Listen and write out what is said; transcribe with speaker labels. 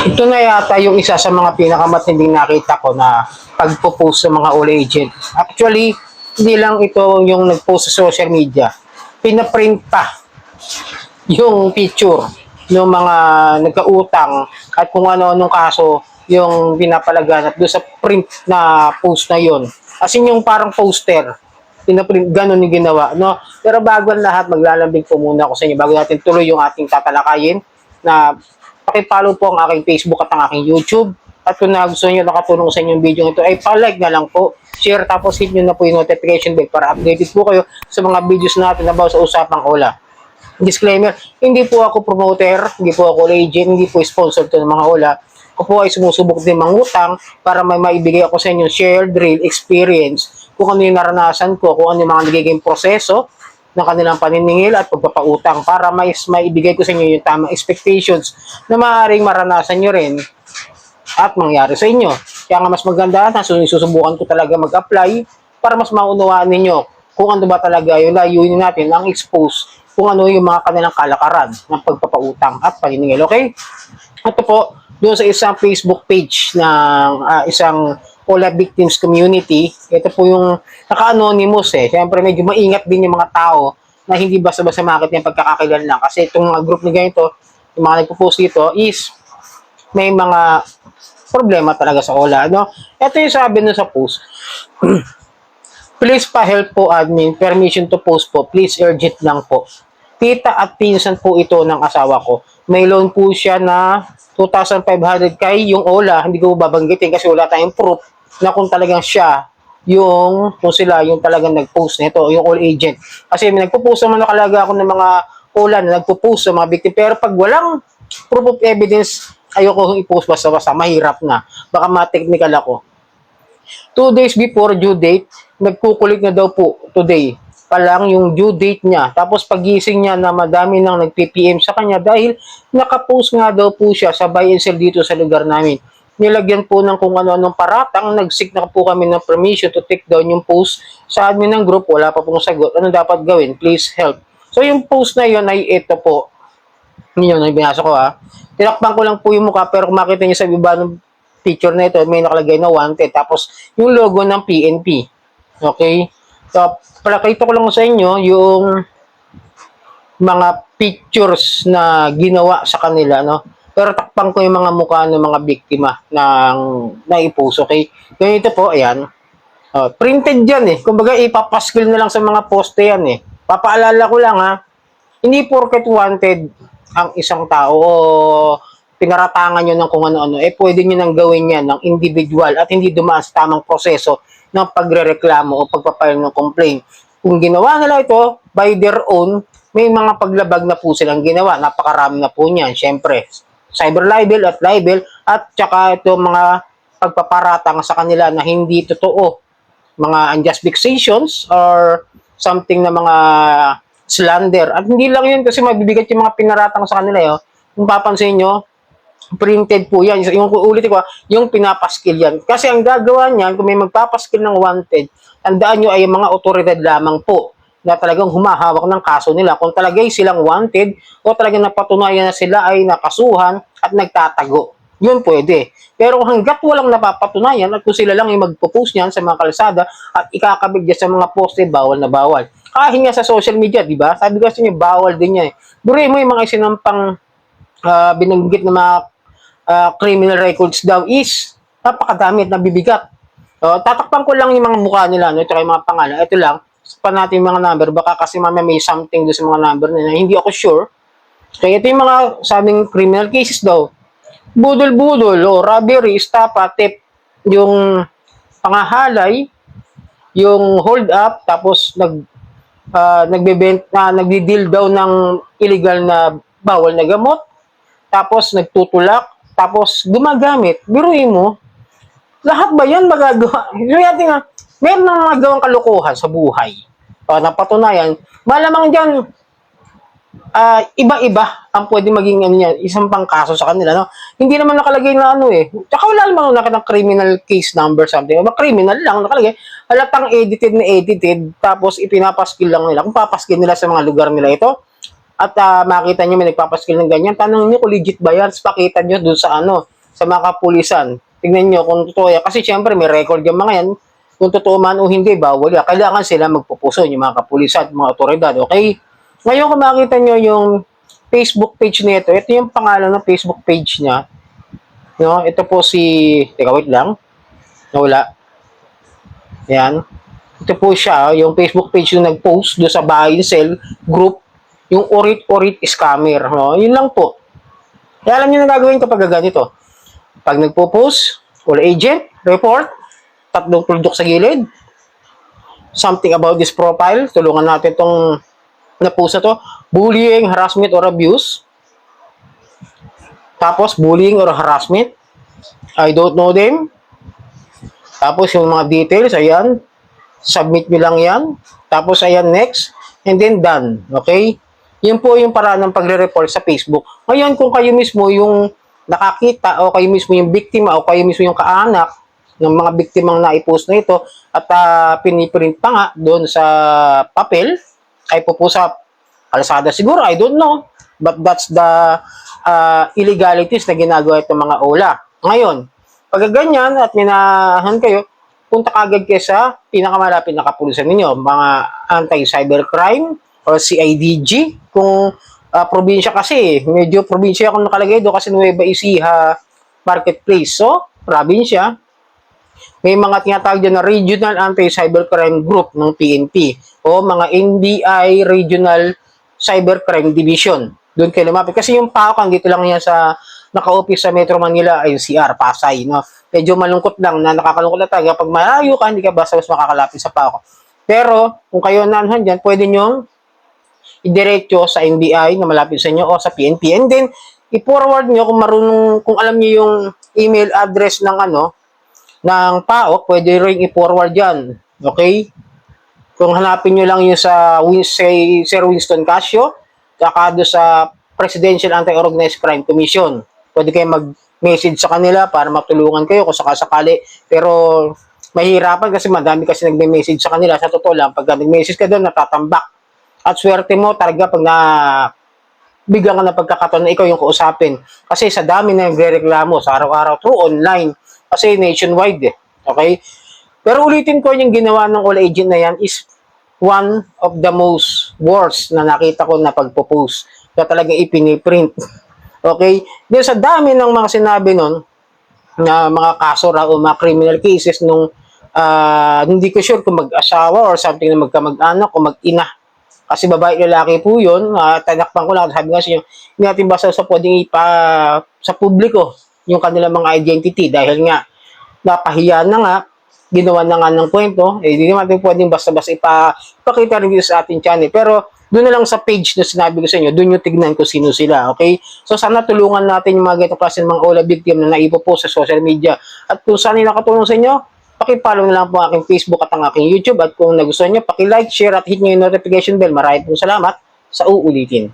Speaker 1: Ito na yata yung isa sa mga pinakamatinding nakita ko na pagpo-post sa mga all agent. Actually, hindi lang ito yung nag-post sa social media. Pinaprint pa yung picture ng mga nagkautang at kung ano-anong kaso yung pinapalaganap doon sa print na post na yon. As in yung parang poster, pinaprint, ganun yung ginawa. No? Pero bago ang lahat, maglalambing po muna ako sa inyo bago natin tuloy yung ating tatalakayin na pakipollow po ang aking Facebook at ang aking YouTube. At kung nagusto nyo nakatulong sa inyong video ito, ay palike na lang po. Share tapos hit nyo na po yung notification bell para updated po kayo sa mga videos natin about sa usapang Ola. Disclaimer, hindi po ako promoter, hindi po ako agent, hindi po sponsor to ng mga Ola. Ako po ay sumusubok din mangutang para may maibigay ako sa inyo shared real experience kung ano yung naranasan ko, kung ano yung mga nagiging proseso ng kanilang paniningil at pagpapautang para may maibigay ko sa inyo yung tamang expectations na maaaring maranasan nyo rin at mangyari sa inyo. Kaya nga mas maganda na susubukan ko talaga mag-apply para mas maunawaan ninyo kung ano ba talaga yung layunin natin ang expose kung ano yung mga kanilang kalakaran ng pagpapautang at paniningil. Okay? Ito po, doon sa isang Facebook page ng ah, isang Ola Victims Community, ito po yung naka-anonymous eh. Siyempre medyo maingat din yung mga tao na hindi basta-basta makakit yung pagkakakilan lang. Kasi itong mga group na ganito, yung mga nagpo-post dito is may mga problema talaga sa Ola. No? Ito yung sabi nun sa post. Please pa-help po admin. Permission to post po. Please urgent lang po. Tita at pinsan po ito ng asawa ko. May loan po siya na 2,500 kay yung Ola. Hindi ko babanggitin kasi wala tayong proof na kung talagang siya yung, kung sila yung talagang nag-post nito, yung all agent. Kasi may nagpo-post naman nakalaga ako ng mga Ola na nagpo-post sa mga victim. Pero pag walang proof of evidence, ayoko kong i-post basta-basta. Mahirap na. Baka ma-technical ako. Two days before due date, nagkukulit na daw po today pa lang yung due date niya. Tapos pagising niya na madami nang nag-PPM sa kanya dahil nakapost nga daw po siya sa buy and sell dito sa lugar namin. Nilagyan po ng kung ano-anong paratang, nag-seek na po kami ng permission to take down yung post sa admin ng group. Wala pa pong sagot. Ano dapat gawin? Please help. So yung post na yun ay ito po. Yun yung binasa ko ha. Tinakpan ko lang po yung mukha pero kung makita niyo sa iba ng picture na ito, may nakalagay na wanted. Tapos yung logo ng PNP. Okay? So, pakita ko lang sa inyo yung mga pictures na ginawa sa kanila, no? Pero takpan ko yung mga mukha ng mga biktima ng naipost, okay? Ganito po, ayan. Oh, printed yan eh. Kumbaga, ipapaskil na lang sa mga poste yan eh. Papaalala ko lang ha, hindi porket wanted ang isang tao o pinaratangan nyo ng kung ano-ano, eh pwede nyo nang gawin yan ng individual at hindi dumaan sa tamang proseso ng pagrereklamo o pagpapail ng complaint. Kung ginawa nila ito by their own, may mga paglabag na po silang ginawa. Napakarami na po niyan. Siyempre, cyber libel at libel at saka ito mga pagpaparatang sa kanila na hindi totoo. Mga unjust vexations or something na mga slander. At hindi lang yun kasi mabibigat yung mga pinaratang sa kanila. Yo. Kung papansin nyo, printed po yan. Yung ulit ko, yung pinapaskil yan. Kasi ang gagawa niyan, kung may magpapaskil ng wanted, tandaan nyo ay mga otoridad lamang po na talagang humahawak ng kaso nila. Kung talagay silang wanted o talagang napatunayan na sila ay nakasuhan at nagtatago. Yun pwede. Pero hanggat walang napapatunayan at kung sila lang ay magpo-post niyan sa mga kalsada at ikakabig dyan sa mga poste, bawal na bawal. Kahit nga sa social media, di ba? Sabi ko sa inyo, bawal din yan. Eh. Dure mo yung mga sinampang uh, binanggit na mga uh, criminal records daw is napakadami at nabibigat. Uh, tatakpan ko lang yung mga mukha nila, no? ito yung mga pangalan. Ito lang, pa natin yung mga number. Baka kasi mamaya may something doon sa mga number nila. Hindi ako sure. Kaya ito yung mga sabing criminal cases daw. Budol-budol o robbery, estafa, tip, yung pangahalay, yung hold up, tapos nag uh, nagbebent na uh, nagdi-deal daw ng illegal na bawal na gamot, tapos nagtutulak, tapos gumagamit. Biruin mo, lahat ba yan magagawa? Natin nga, meron nang magawang kalokohan sa buhay. O, napatunayan, malamang dyan, uh, iba-iba ang pwede maging ano yan, isang pang kaso sa kanila. No? Hindi naman nakalagay na ano eh. Tsaka wala naman nakita ng criminal case number something. Ba criminal lang nakalagay. Halatang edited na edited, tapos ipinapaskil lang nila. Kung papaskil nila sa mga lugar nila ito, at uh, makita nyo may nagpapaskil ng ganyan, tanong nyo kung legit ba yan, pakita nyo dun sa ano, sa mga kapulisan. Tingnan nyo kung totoo yan. Kasi syempre may record yung mga yan. Kung totoo man o hindi, bawal yan. Kailangan sila magpupuso yung mga kapulisan, mga otoridad. Okay? Ngayon kung makita nyo yung Facebook page nito, ito yung pangalan ng Facebook page niya. No, ito po si, teka wait lang. Nawala. Yan. Ito po siya, yung Facebook page yung nag-post do sa and sell group, yung Orit-Orit Scammer. No? Yun lang po. Kaya alam niyo na gagawin kapag ganito. Pag nagpo-post, all agent, report, tatlong tuldok sa gilid, something about this profile, tulungan natin tong na-post na to, bullying, harassment, or abuse. Tapos, bullying or harassment. I don't know them. Tapos, yung mga details, ayan. Submit nyo lang yan. Tapos, ayan, next. And then, done. Okay? Yun po yung paraan ng pagre-report sa Facebook. Ngayon, kung kayo mismo yung nakakita o kayo mismo yung biktima o kayo mismo yung kaanak ng mga biktimang na-post na ito at uh, piniprint pa nga doon sa papel, ay po po sa kalsada siguro, I don't know. But that's the uh, illegalities na ginagawa itong mga ola. Ngayon, pag ganyan at minahan kayo, punta kagad kayo sa pinakamalapit na kapulisan ninyo, mga anti-cybercrime or CIDG. Kung uh, probinsya kasi, medyo probinsya ako nakalagay doon kasi Nueva Ecija Marketplace. So, probinsya, may mga tinatawag dyan na Regional Anti-Cybercrime Group ng PNP o mga NBI Regional Cybercrime Division. Doon kayo lumapit. Kasi yung PAOK, dito lang yan sa naka-office sa Metro Manila, NCR, Pasay. No? Medyo malungkot lang na nakakalungkot na talaga. Pag malayo ka, hindi ka basta-basta makakalapit sa PAOK. Pero, kung kayo nanuhan dyan, pwede nyo idiretso sa NBI na malapit sa inyo o sa PNP. And then, i-forward nyo kung marunong, kung alam nyo yung email address ng ano, ng PAOK, pwede rin i-forward yan. Okay? Kung hanapin nyo lang yung sa say, Sir Winston Casio, saka doon sa Presidential Anti-Organized Crime Commission. Pwede kayo mag-message sa kanila para matulungan kayo kung sakasakali. Pero mahirapan kasi madami kasi nagme-message sa kanila. Sa totoo lang, pag nag-message ka doon, natatambak. At swerte mo talaga pag na bigyan ka ng pagkakataon na ikaw yung kausapin. Kasi sa dami na nagre-reklamo sa araw-araw through online. Kasi nationwide eh. Okay? Pero ulitin ko yung ginawa ng all agent na yan is one of the most worst na nakita ko na pagpo-post na talagang ipiniprint. Okay? Then sa dami ng mga sinabi nun, na mga kaso raw o mga criminal cases nung ah, hindi ko sure kung mag-asawa or something na magkamag-anak o mag-ina. Kasi babae lalaki po yun, uh, tanakpan ko lang, sabi nga sa inyo, hindi natin basta sa pwedeng ipa sa publiko yung kanilang mga identity dahil nga napahiya na nga, ginawa na nga ng kwento, eh, hindi naman natin pwedeng basta-basta ipa, ipakita rin sa ating channel. Pero, doon na lang sa page na sinabi ko sa inyo, doon yung tignan ko sino sila, okay? So, sana tulungan natin yung mga ganitong klase ng mga OLA victim na naipo po sa social media. At kung saan yung nakatulong sa inyo, pakipollow na lang po aking Facebook at ang aking YouTube. At kung nagustuhan nyo, pakilike, share at hit nyo yung notification bell. Maraming pong salamat sa uulitin.